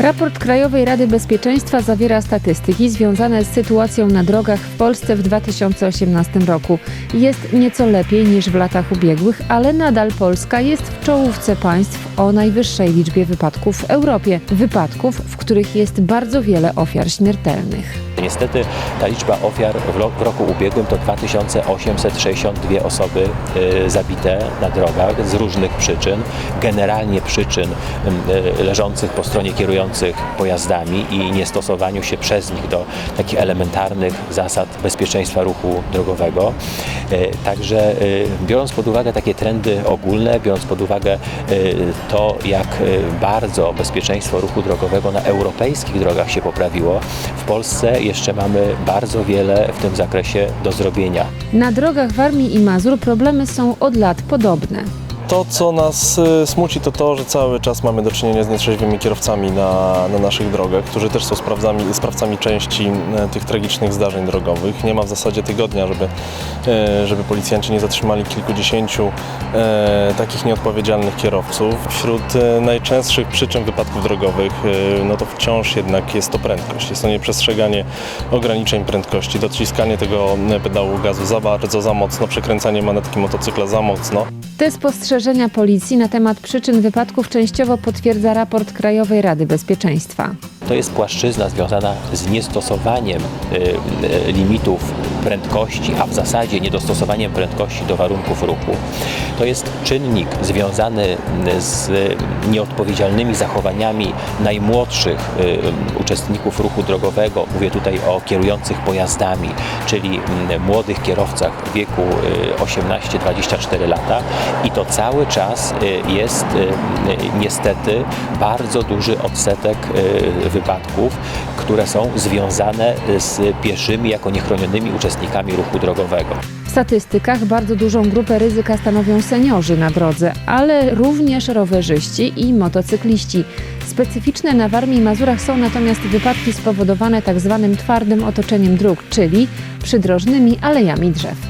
Raport Krajowej Rady Bezpieczeństwa zawiera statystyki związane z sytuacją na drogach w Polsce w 2018 roku. Jest nieco lepiej niż w latach ubiegłych, ale nadal Polska jest w czołówce państw o najwyższej liczbie wypadków w Europie. Wypadków, w których jest bardzo wiele ofiar śmiertelnych. Niestety ta liczba ofiar w, ro- w roku ubiegłym to 2862 osoby y, zabite na drogach z różnych przyczyn, generalnie przyczyn y, leżących po stronie kierujących pojazdami i niestosowaniu się przez nich do takich elementarnych zasad bezpieczeństwa ruchu drogowego. Y, Także biorąc pod uwagę takie trendy ogólne, biorąc pod uwagę to, jak bardzo bezpieczeństwo ruchu drogowego na europejskich drogach się poprawiło, w Polsce jeszcze mamy bardzo wiele w tym zakresie do zrobienia. Na drogach Warmii i Mazur problemy są od lat podobne. To, co nas y, smuci, to to, że cały czas mamy do czynienia z nietrzeźwymi kierowcami na, na naszych drogach, którzy też są sprawcami, sprawcami części e, tych tragicznych zdarzeń drogowych. Nie ma w zasadzie tygodnia, żeby, e, żeby policjanci nie zatrzymali kilkudziesięciu e, takich nieodpowiedzialnych kierowców. Wśród najczęstszych przyczyn wypadków drogowych, no to wciąż jednak jest to prędkość. Jest to nieprzestrzeganie ograniczeń prędkości, dociskanie tego pedału gazu za bardzo, za mocno, przekręcanie manetki motocykla za mocno. Te spostrzeżenia policji na temat przyczyn wypadków częściowo potwierdza raport Krajowej Rady Bezpieczeństwa. To jest płaszczyzna związana z niestosowaniem y, y, limitów prędkości, a w zasadzie niedostosowaniem prędkości do warunków ruchu. To jest czynnik związany y, z nieodpowiedzialnymi zachowaniami najmłodszych uczestników ruchu drogowego. Mówię tutaj o kierujących pojazdami, czyli mm, młodych kierowcach w wieku y, 18-24 lata i to cały czas jest niestety bardzo duży odsetek y, wypadków, które są związane z pieszymi jako niechronionymi uczestnikami ruchu drogowego. W statystykach bardzo dużą grupę ryzyka stanowią seniorzy na drodze, ale również rowerzyści i motocykliści. Specyficzne na Warmii i Mazurach są natomiast wypadki spowodowane tzw. twardym otoczeniem dróg, czyli przydrożnymi alejami drzew.